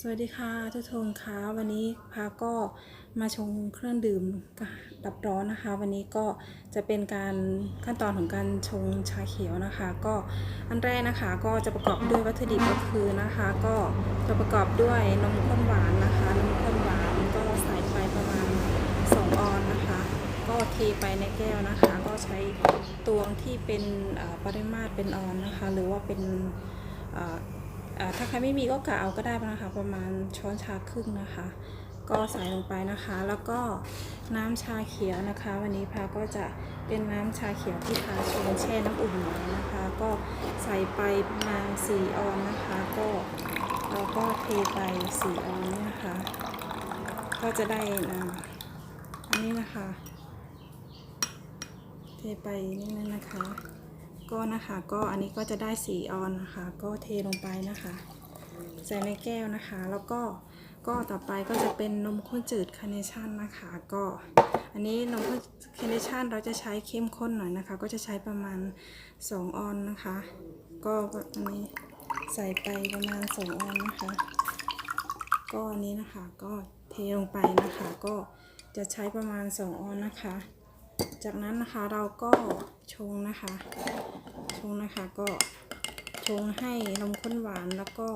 สวัสดีค่ะทุกทนคะวันนี้พาก็มาชงเครื่องดื่มดับร้อนนะคะ วันนี้ก็จะเป็นการขั้นตอนของการชงชาเขียวนะคะ ก็อันแรกนะคะก็จะประกอบด้วยวัตถุดิบก็คือนะคะ ก็จะประกอบด้วยนมข้นหวานนะคะนมข้นหวานก็ใส่ไปประมาณ2ออนนะคะ ก็เทไปในแก้วนะคะ ก็ใช้ตวงที่เป็นปริมาตรเป็นออนนะคะ หรือว่าเป็น ถ้าใครไม่มีก็กะเอาก็ได้นะคะ ประมาณช้อนชาครึ่งนะคะ ก็ใส่ลงไปนะคะ แล้วก็น้ำชาเขียวนะคะ วันนี้พาก็จะเป็นน้ำชาเขียวที่พาชงแช่น้ำอุ่นไว้นะคะ ก็ใส่ไปประมาณ4ออนนะคะ ก็เราก็เทไป4ออนนี่นะคะ ก็จะได้น้ำอันนี้นะคะ เทไปนี่นะคะ ก็นะคะก็อันนี้ก็จะได้สีออนนะคะ ก็เทลงไปนะคะ ใส่ในแก้วนะคะ แล้วก็ก็ต่อไปก็จะเป็นนมข้นจืดคาร์เนชั่นนะคะ ก็อันนี้นมข้นคาร์เนชั่นเราจะใช้เข้มข้นหน่อยนะคะ ก็จะใช้ประมาณ 2 ออนนะคะ ก็อันนี้ใส่ไปประมาณ 2 ออนนะคะ ก็อันนี้นะคะก็เทลงไปนะคะ ก็จะใช้ประมาณ 2 ออนนะคะ จากนั้นนะคะเราก็ชงนะคะ ชงนะคะก็ชงให้นมข้นหวานแล้วก็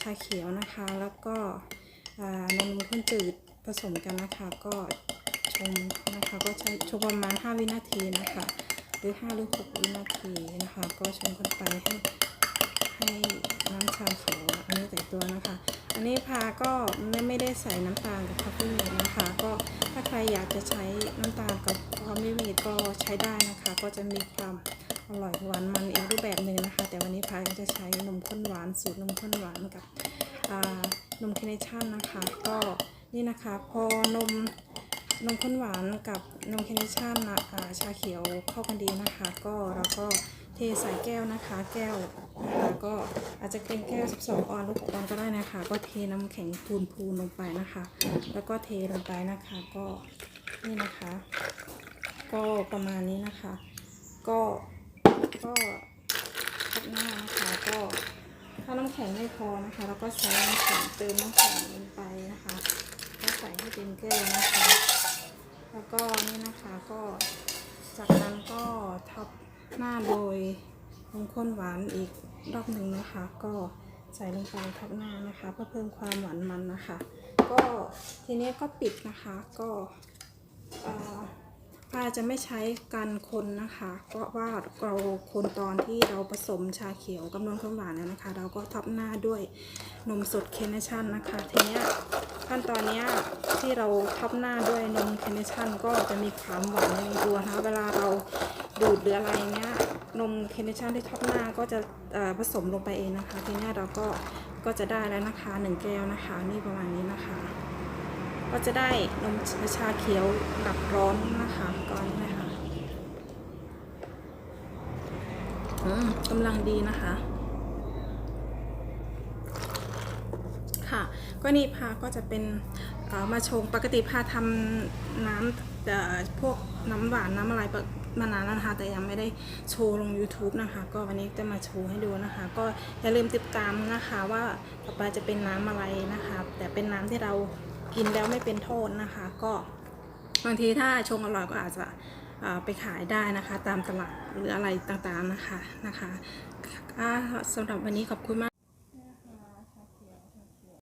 ชาเขียวนะคะ แล้วก็นมข้นจืดผสมกันนะคะ ก็ชงนะคะก็ใช้ชงประมาณ 5 วินาทีนะคะ หรือ 5 หรือ 6 วินาทีนะคะ ก็ชงกันไปให้ให้น้ำชาเขียวอันนี้แต่ตัวนะคะ อันนี้พาก็ไม่ไม่ได้ใส่น้ำตาลกับคาเฟอีนนะคะ ก็ถ้าใครอยากจะใช้น้ำตาลกับคาเฟอีนก็ใช้ได้นะคะ ก็จะมีความอร่อยหวานมันอีกรูปแบบหนึ่งนะคะ แต่วันนี้พาก็จะใช้นมข้นหวานสูตรนมข้นหวานกับนมคเนชั่นนะคะ ก็นี่นะคะพอนมนมข้นหวานกับนมคเนชั่นนะชาเขียวเข้ากันดีนะคะ ก็เราก็ เทใส่แก้วนะคะ แก้วนะคะก็อาจจะเป็นแก้ว 12 ออนหรืออนก็ได้นะคะ ก็เทน้ำแข็งพูนพูนลงไปนะคะ แล้วก็เทลงไปนะคะ ก็นี่นะคะ ก็ประมาณนี้นะคะ ก็ก็ทับหน้านะคะ ก็ถ้าน้ำแข็งไม่พอนะคะเราก็ใช้น้ำแข็งเติมน้ำแข็งลงไปนะคะ ก็ใส่ให้เต็มแก้วนะคะ แล้วก็นี่นะคะก็ หน้าโดยนมข้นหวานอีกรอบหนึ่งนะคะ ก็ใส่ลงไปทับหน้านะคะ เพื่อเพิ่มความหวานมันนะคะ ก็ทีนี้ก็ปิดนะคะก็พ่อปาจะไม่ใช้การคนนะคะ เพราะว่าเราคนตอนที่เราผสมชาเขียวกับนมข้นหวานแล้วนะคะ เราก็ทับหน้าด้วยนมสดเคนเนชั่นนะคะ ทีนี้ขั้นตอนนี้ที่เราทับหน้าด้วยนมคเนชั่นก็จะมีความหวานในตัวนะคะเวลาเรา ดูดหรืออะไรเงี้ยนมเคาร์เนชั่นที่ทับหน้าก็จะผสมลงไปเองนะคะ ทีนี้เราก็ก็จะได้แล้วนะคะหนึ่งแก้วนะคะนี่ประมาณนี้นะคะ ก็จะได้นมชาเขียวดับร้อนนะคะก่อนนะคะอืมกำลังดีนะคะ ค่ะ ก็นี่พาก็จะเป็นมาชงปกติพาทำน้ำเอ่พวกน้ำหวานน้ำอะไร มานานแล้วนะคะ แต่ยังไม่ได้โชว์ลง YouTube นะคะ ก็วันนี้จะมาโชว์ให้ดูนะคะ ก็อย่าลืมติดตามนะคะว่าต่อไปจะเป็นน้ำอะไรนะคะ แต่เป็นน้ำที่เรากินแล้วไม่เป็นโทษนะคะ ก็บางทีถ้าชงอร่อยก็อาจจะไปขายได้นะคะ ตามตลาดหรืออะไรต่างๆนะคะนะคะสำหรับวันนี้ขอบคุณมาก